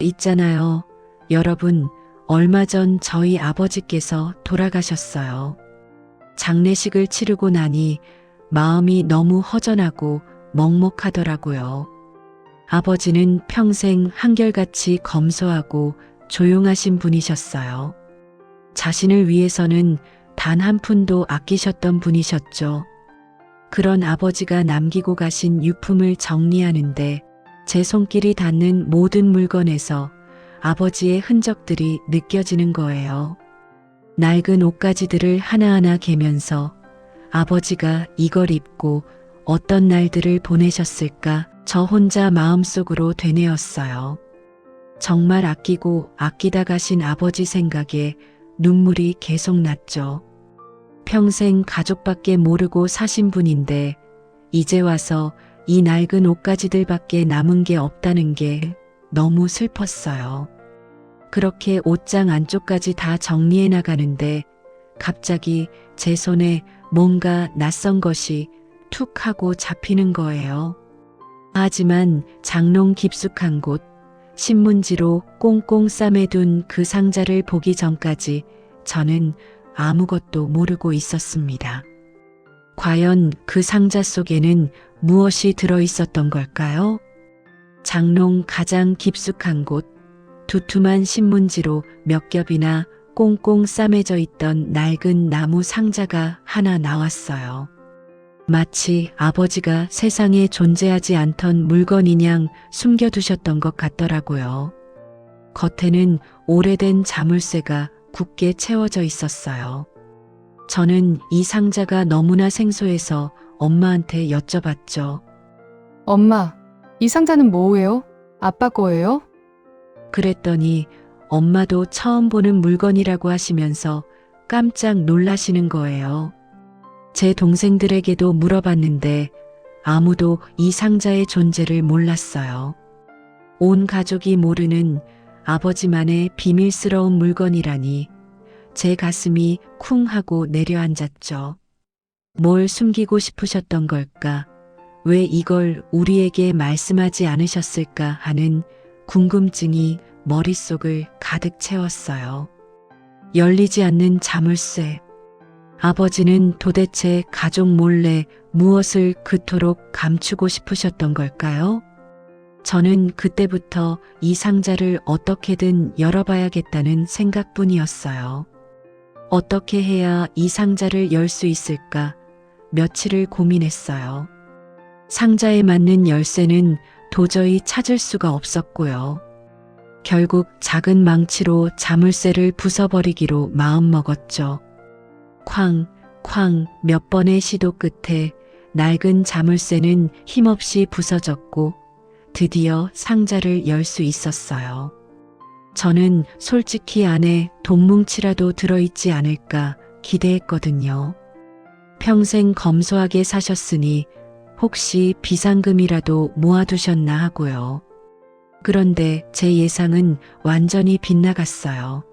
있잖아요. 여러분, 얼마 전 저희 아버지께서 돌아가셨어요. 장례식을 치르고 나니 마음이 너무 허전하고 먹먹하더라고요. 아버지는 평생 한결같이 검소하고 조용하신 분이셨어요. 자신을 위해서는 단 한 푼도 아끼셨던 분이셨죠. 그런 아버지가 남기고 가신 유품을 정리하는데 제 손길이 닿는 모든 물건에서 아버지의 흔적들이 느껴지는 거예요. 낡은 옷가지들을 하나하나 개면서 아버지가 이걸 입고 어떤 날들을 보내셨을까 저 혼자 마음속으로 되뇌었어요. 정말 아끼고 아끼다 가신 아버지 생각에 눈물이 계속 났죠. 평생 가족밖에 모르고 사신 분인데 이제 와서 이 낡은 옷가지들밖에 남은 게 없다는 게 너무 슬펐어요. 그렇게 옷장 안쪽까지 다 정리해 나가는데 갑자기 제 손에 뭔가 낯선 것이 툭 하고 잡히는 거예요. 하지만 장롱 깊숙한 곳, 신문지로 꽁꽁 싸매둔 그 상자를 보기 전까지 저는 아무것도 모르고 있었습니다. 과연 그 상자 속에는 무엇이 들어 있었던 걸까요? 장롱 가장 깊숙한 곳, 두툼한 신문지로 몇 겹이나 꽁꽁 싸매져 있던 낡은 나무 상자가 하나 나왔어요. 마치 아버지가 세상에 존재하지 않던 물건이냥 숨겨두셨던 것 같더라고요. 겉에는 오래된 자물쇠가 굳게 채워져 있었어요. 저는 이 상자가 너무나 생소해서 엄마한테 여쭤봤죠. 엄마, 이 상자는 뭐예요? 아빠 거예요? 그랬더니 엄마도 처음 보는 물건이라고 하시면서 깜짝 놀라시는 거예요. 제 동생들에게도 물어봤는데 아무도 이 상자의 존재를 몰랐어요. 온 가족이 모르는 아버지만의 비밀스러운 물건이라니 제 가슴이 쿵 하고 내려앉았죠. 뭘 숨기고 싶으셨던 걸까? 왜 이걸 우리에게 말씀하지 않으셨을까 하는 궁금증이 머릿속을 가득 채웠어요. 열리지 않는 자물쇠. 아버지는 도대체 가족 몰래 무엇을 그토록 감추고 싶으셨던 걸까요? 저는 그때부터 이 상자를 어떻게든 열어봐야겠다는 생각뿐이었어요. 어떻게 해야 이 상자를 열 수 있을까 며칠을 고민했어요. 상자에 맞는 열쇠는 도저히 찾을 수가 없었고요. 결국 작은 망치로 자물쇠를 부숴버리기로 마음먹었죠. 쾅, 쾅 몇 번의 시도 끝에 낡은 자물쇠는 힘없이 부서졌고 드디어 상자를 열 수 있었어요. 저는 솔직히 안에 돈 뭉치라도 들어있지 않을까 기대했거든요. 평생 검소하게 사셨으니 혹시 비상금이라도 모아두셨나 하고요. 그런데 제 예상은 완전히 빗나갔어요.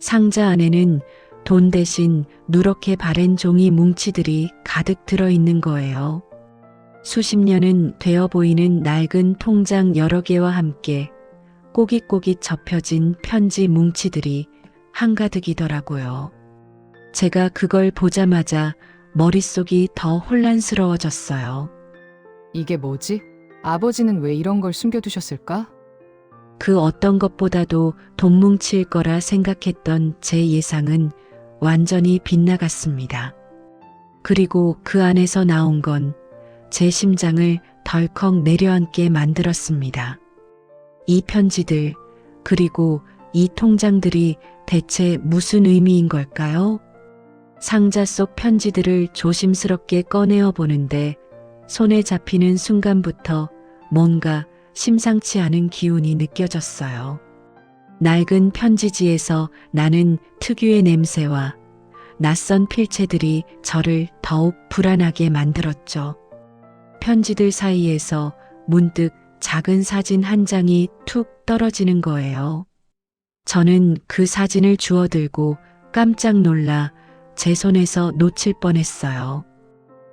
상자 안에는 돈 대신 누렇게 바랜 종이 뭉치들이 가득 들어있는 거예요. 수십 년은 되어 보이는 낡은 통장 여러 개와 함께 꼬깃꼬깃 접혀진 편지 뭉치들이 한가득이더라고요. 제가 그걸 보자마자 머릿속이 더 혼란스러워졌어요. 이게 뭐지? 아버지는 왜 이런 걸 숨겨두셨을까? 그 어떤 것보다도 돈 뭉칠 거라 생각했던 제 예상은 완전히 빗나갔습니다. 그리고 그 안에서 나온 건 제 심장을 덜컥 내려앉게 만들었습니다. 이 편지들, 그리고 이 통장들이 대체 무슨 의미인 걸까요? 상자 속 편지들을 조심스럽게 꺼내어 보는데 손에 잡히는 순간부터 뭔가 심상치 않은 기운이 느껴졌어요. 낡은 편지지에서 나는 특유의 냄새와 낯선 필체들이 저를 더욱 불안하게 만들었죠. 편지들 사이에서 문득 작은 사진 한 장이 툭 떨어지는 거예요. 저는 그 사진을 주워들고 깜짝 놀라 제 손에서 놓칠 뻔했어요.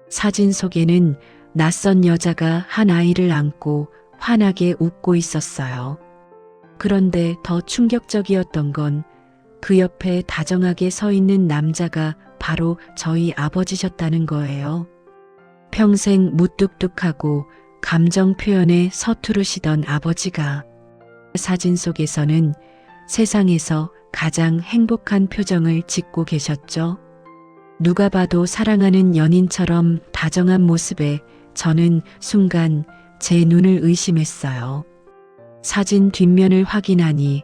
사진 속에는 낯선 여자가 한 아이를 안고 환하게 웃고 있었어요. 그런데 더 충격적이었던 건 그 옆에 다정하게 서 있는 남자가 바로 저희 아버지셨다는 거예요. 평생 무뚝뚝하고 감정 표현에 서투르시던 아버지가 사진 속에서는 세상에서 가장 행복한 표정을 짓고 계셨죠. 누가 봐도 사랑하는 연인처럼 다정한 모습에 저는 순간 제 눈을 의심했어요. 사진 뒷면을 확인하니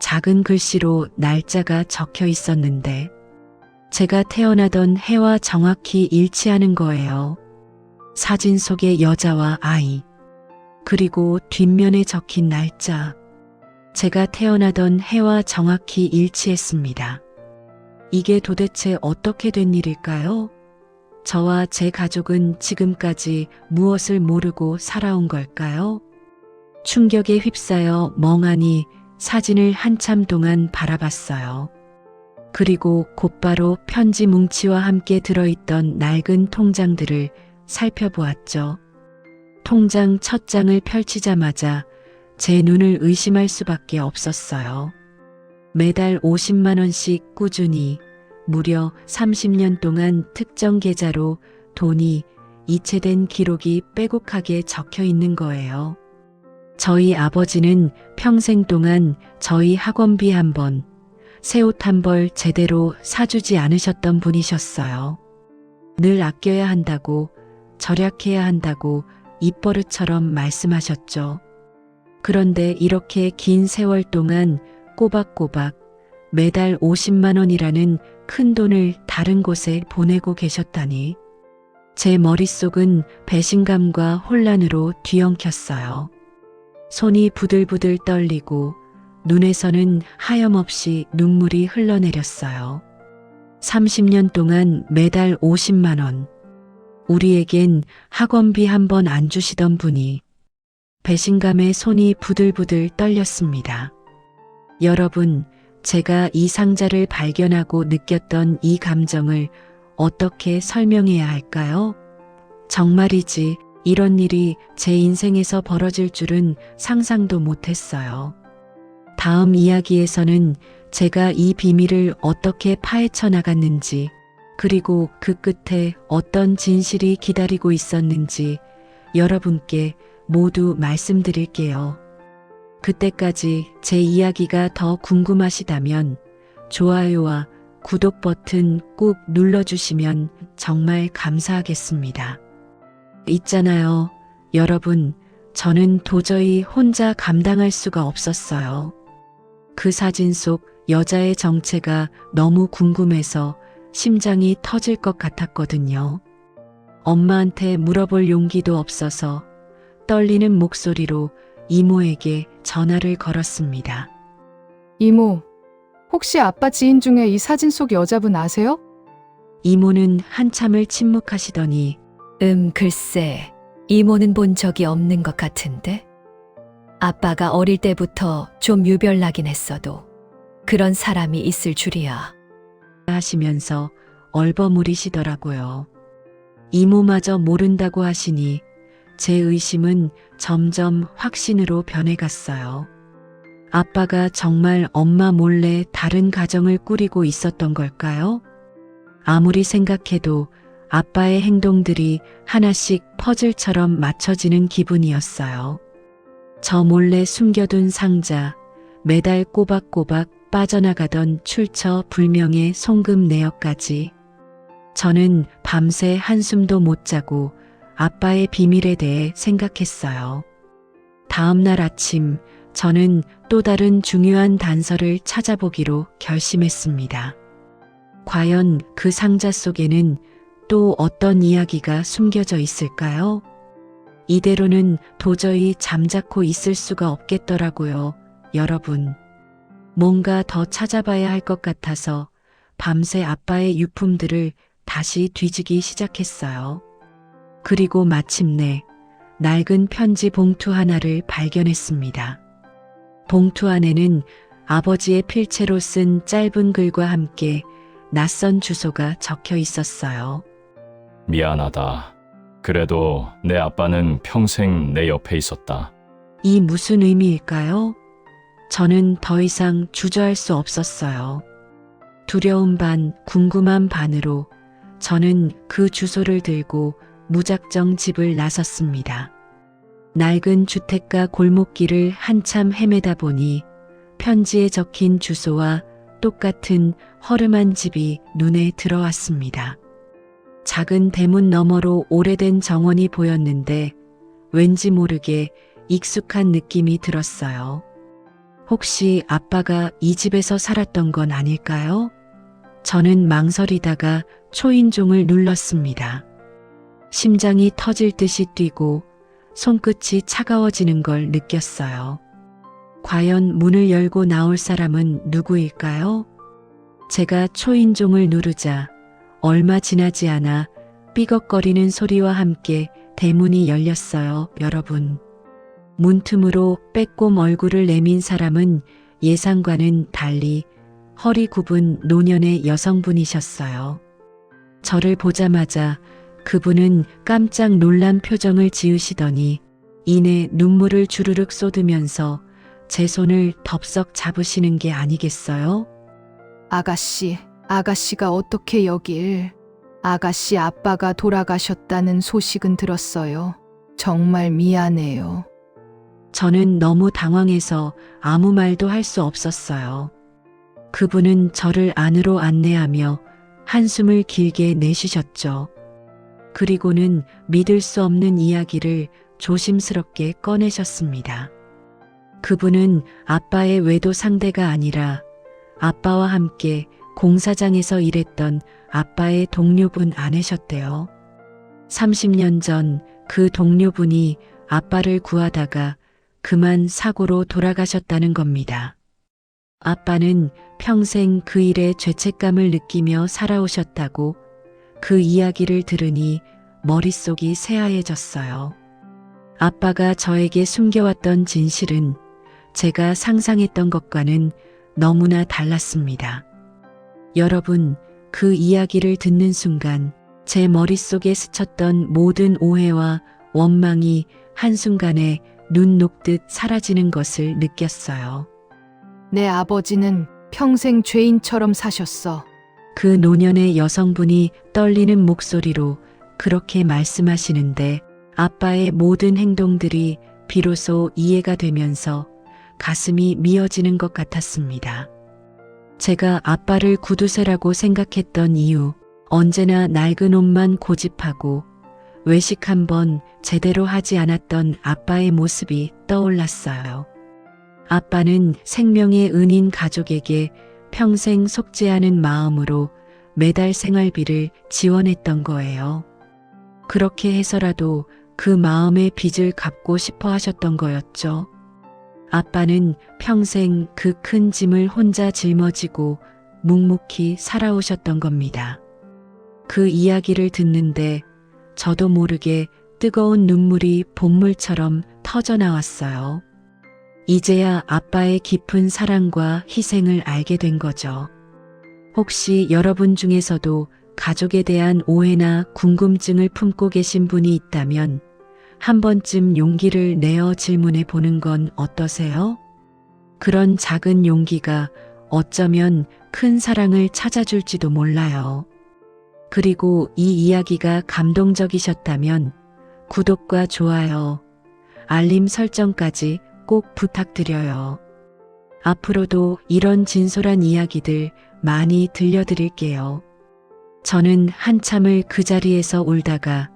작은 글씨로 날짜가 적혀 있었는데 제가 태어나던 해와 정확히 일치하는 거예요. 사진 속의 여자와 아이, 그리고 뒷면에 적힌 날짜. 제가 태어나던 해와 정확히 일치했습니다. 이게 도대체 어떻게 된 일일까요? 저와 제 가족은 지금까지 무엇을 모르고 살아온 걸까요? 충격에 휩싸여 멍하니 사진을 한참 동안 바라봤어요. 그리고 곧바로 편지 뭉치와 함께 들어있던 낡은 통장들을 살펴보았죠. 통장 첫 장을 펼치자마자 제 눈을 의심할 수밖에 없었어요. 매달 50만원씩 꾸준히 무려 30년 동안 특정 계좌로 돈이 이체된 기록이 빼곡하게 적혀 있는 거예요. 저희 아버지는 평생 동안 저희 학원비 한 번, 새 옷 한 벌 제대로 사주지 않으셨던 분이셨어요. 늘 아껴야 한다고, 절약해야 한다고 입버릇처럼 말씀하셨죠. 그런데 이렇게 긴 세월 동안 꼬박꼬박 매달 50만 원이라는 큰 돈을 다른 곳에 보내고 계셨다니. 제 머릿속은 배신감과 혼란으로 뒤엉켰어요. 손이 부들부들 떨리고 눈에서는 하염없이 눈물이 흘러내렸어요. 30년 동안 매달 50만 원. 우리에겐 학원비 한 번 안 주시던 분이 배신감에 손이 부들부들 떨렸습니다. 여러분, 제가 이 상자를 발견하고 느꼈던 이 감정을 어떻게 설명해야 할까요? 정말이지 이런 일이 제 인생에서 벌어질 줄은 상상도 못했어요. 다음 이야기에서는 제가 이 비밀을 어떻게 파헤쳐 나갔는지, 그리고 그 끝에 어떤 진실이 기다리고 있었는지 여러분께 모두 말씀드릴게요. 그때까지 제 이야기가 더 궁금하시다면 좋아요와 구독 버튼 꾹 눌러주시면 정말 감사하겠습니다. 있잖아요. 여러분, 저는 도저히 혼자 감당할 수가 없었어요. 그 사진 속 여자의 정체가 너무 궁금해서 심장이 터질 것 같았거든요. 엄마한테 물어볼 용기도 없어서 떨리는 목소리로 이모에게 전화를 걸었습니다. 이모, 혹시 아빠 지인 중에 이 사진 속 여자분 아세요? 이모는 한참을 침묵하시더니 음, 글쎄. 이모는 본 적이 없는 것 같은데? 아빠가 어릴 때부터 좀 유별나긴 했어도 그런 사람이 있을 줄이야. 하시면서 얼버무리시더라고요. 이모마저 모른다고 하시니 제 의심은 점점 확신으로 변해갔어요. 아빠가 정말 엄마 몰래 다른 가정을 꾸리고 있었던 걸까요? 아무리 생각해도 아빠의 행동들이 하나씩 퍼즐처럼 맞춰지는 기분이었어요. 저 몰래 숨겨둔 상자, 매달 꼬박꼬박 빠져나가던 출처 불명의 송금 내역까지. 저는 밤새 한숨도 못 자고 아빠의 비밀에 대해 생각했어요. 다음 날 아침, 저는 또 다른 중요한 단서를 찾아보기로 결심했습니다. 과연 그 상자 속에는 또 어떤 이야기가 숨겨져 있을까요? 이대로는 도저히 잠자코 있을 수가 없겠더라고요, 여러분. 뭔가 더 찾아봐야 할 것 같아서 밤새 아빠의 유품들을 다시 뒤지기 시작했어요. 그리고 마침내 낡은 편지 봉투 하나를 발견했습니다. 봉투 안에는 아버지의 필체로 쓴 짧은 글과 함께 낯선 주소가 적혀 있었어요. 미안하다. 그래도 내 아빠는 평생 내 옆에 있었다. 이 무슨 의미일까요? 저는 더 이상 주저할 수 없었어요. 두려움 반, 궁금한 반으로 저는 그 주소를 들고 무작정 집을 나섰습니다. 낡은 주택가 골목길을 한참 헤매다 보니 편지에 적힌 주소와 똑같은 허름한 집이 눈에 들어왔습니다. 작은 대문 너머로 오래된 정원이 보였는데 왠지 모르게 익숙한 느낌이 들었어요. 혹시 아빠가 이 집에서 살았던 건 아닐까요? 저는 망설이다가 초인종을 눌렀습니다. 심장이 터질 듯이 뛰고 손끝이 차가워지는 걸 느꼈어요. 과연 문을 열고 나올 사람은 누구일까요? 제가 초인종을 누르자 얼마 지나지 않아 삐걱거리는 소리와 함께 대문이 열렸어요, 여러분. 문틈으로 빼꼼 얼굴을 내민 사람은 예상과는 달리 허리 굽은 노년의 여성분이셨어요. 저를 보자마자 그분은 깜짝 놀란 표정을 지으시더니 이내 눈물을 주르륵 쏟으면서 제 손을 덥석 잡으시는 게 아니겠어요? 아가씨, 아가씨가 어떻게 여길? 아가씨 아빠가 돌아가셨다는 소식은 들었어요. 정말 미안해요. 저는 너무 당황해서 아무 말도 할 수 없었어요. 그분은 저를 안으로 안내하며 한숨을 길게 내쉬셨죠. 그리고는 믿을 수 없는 이야기를 조심스럽게 꺼내셨습니다. 그분은 아빠의 외도 상대가 아니라 아빠와 함께 공사장에서 일했던 아빠의 동료분 아내셨대요. 30년 전 그 동료분이 아빠를 구하다가 그만 사고로 돌아가셨다는 겁니다. 아빠는 평생 그 일에 죄책감을 느끼며 살아오셨다고 그 이야기를 들으니 머릿속이 새하얘졌어요. 아빠가 저에게 숨겨왔던 진실은 제가 상상했던 것과는 너무나 달랐습니다. 여러분, 그 이야기를 듣는 순간 제 머릿속에 스쳤던 모든 오해와 원망이 한순간에 눈 녹듯 사라지는 것을 느꼈어요. 내 아버지는 평생 죄인처럼 사셨어. 그 노년의 여성분이 떨리는 목소리로 그렇게 말씀하시는데 아빠의 모든 행동들이 비로소 이해가 되면서 가슴이 미어지는 것 같았습니다. 제가 아빠를 구두쇠라고 생각했던 이유, 언제나 낡은 옷만 고집하고 외식 한번 제대로 하지 않았던 아빠의 모습이 떠올랐어요. 아빠는 생명의 은인 가족에게 평생 않은 마음으로 매달 생활비를 지원했던 거예요. 그렇게 해서라도 그 마음의 빚을 갚고 싶어 하셨던 거였죠. 아빠는 평생 그 큰 짐을 혼자 짊어지고 묵묵히 살아오셨던 겁니다. 그 이야기를 듣는데 저도 모르게 뜨거운 눈물이 본물처럼 터져 나왔어요. 이제야 아빠의 깊은 사랑과 희생을 알게 된 거죠. 혹시 여러분 중에서도 가족에 대한 오해나 궁금증을 품고 계신 분이 있다면 한 번쯤 용기를 내어 질문해 보는 건 어떠세요? 그런 작은 용기가 어쩌면 큰 사랑을 찾아줄지도 몰라요. 그리고 이 이야기가 감동적이셨다면 구독과 좋아요, 알림 설정까지 꼭 부탁드려요. 앞으로도 이런 진솔한 이야기들 많이 들려드릴게요. 저는 한참을 그 자리에서 울다가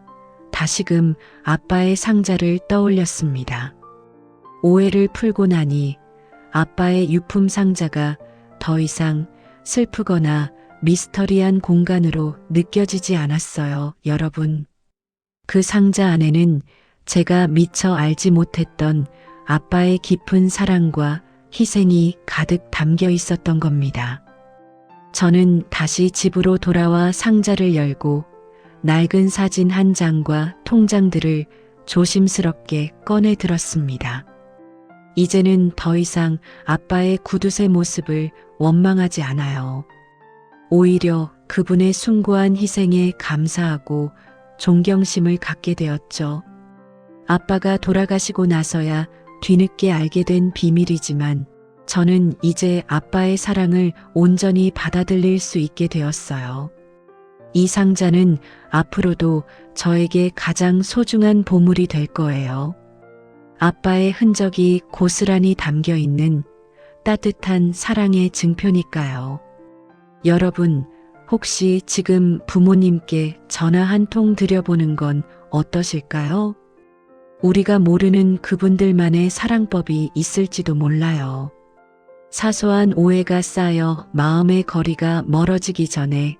다시금 아빠의 상자를 떠올렸습니다. 오해를 풀고 나니 아빠의 유품 상자가 더 이상 슬프거나 미스터리한 공간으로 느껴지지 않았어요, 여러분. 그 상자 안에는 제가 미처 알지 못했던 아빠의 깊은 사랑과 희생이 가득 담겨 있었던 겁니다. 저는 다시 집으로 돌아와 상자를 열고 낡은 사진 한 장과 통장들을 조심스럽게 꺼내 들었습니다. 이제는 더 이상 아빠의 구두쇠 모습을 원망하지 않아요. 오히려 그분의 숭고한 희생에 감사하고 존경심을 갖게 되었죠. 아빠가 돌아가시고 나서야 뒤늦게 알게 된 비밀이지만 저는 이제 아빠의 사랑을 온전히 받아들일 수 있게 되었어요. 이 상자는 앞으로도 저에게 가장 소중한 보물이 될 거예요. 아빠의 흔적이 고스란히 담겨 있는 따뜻한 사랑의 증표니까요. 여러분, 혹시 지금 부모님께 전화 한 통 드려보는 건 어떠실까요? 우리가 모르는 그분들만의 사랑법이 있을지도 몰라요. 사소한 오해가 쌓여 마음의 거리가 멀어지기 전에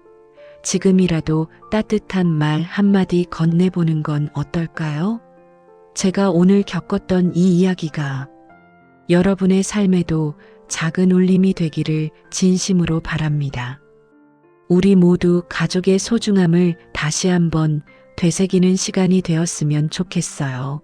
지금이라도 따뜻한 말 한마디 건네보는 건 어떨까요? 제가 오늘 겪었던 이 이야기가 여러분의 삶에도 작은 울림이 되기를 진심으로 바랍니다. 우리 모두 가족의 소중함을 다시 한번 되새기는 시간이 되었으면 좋겠어요.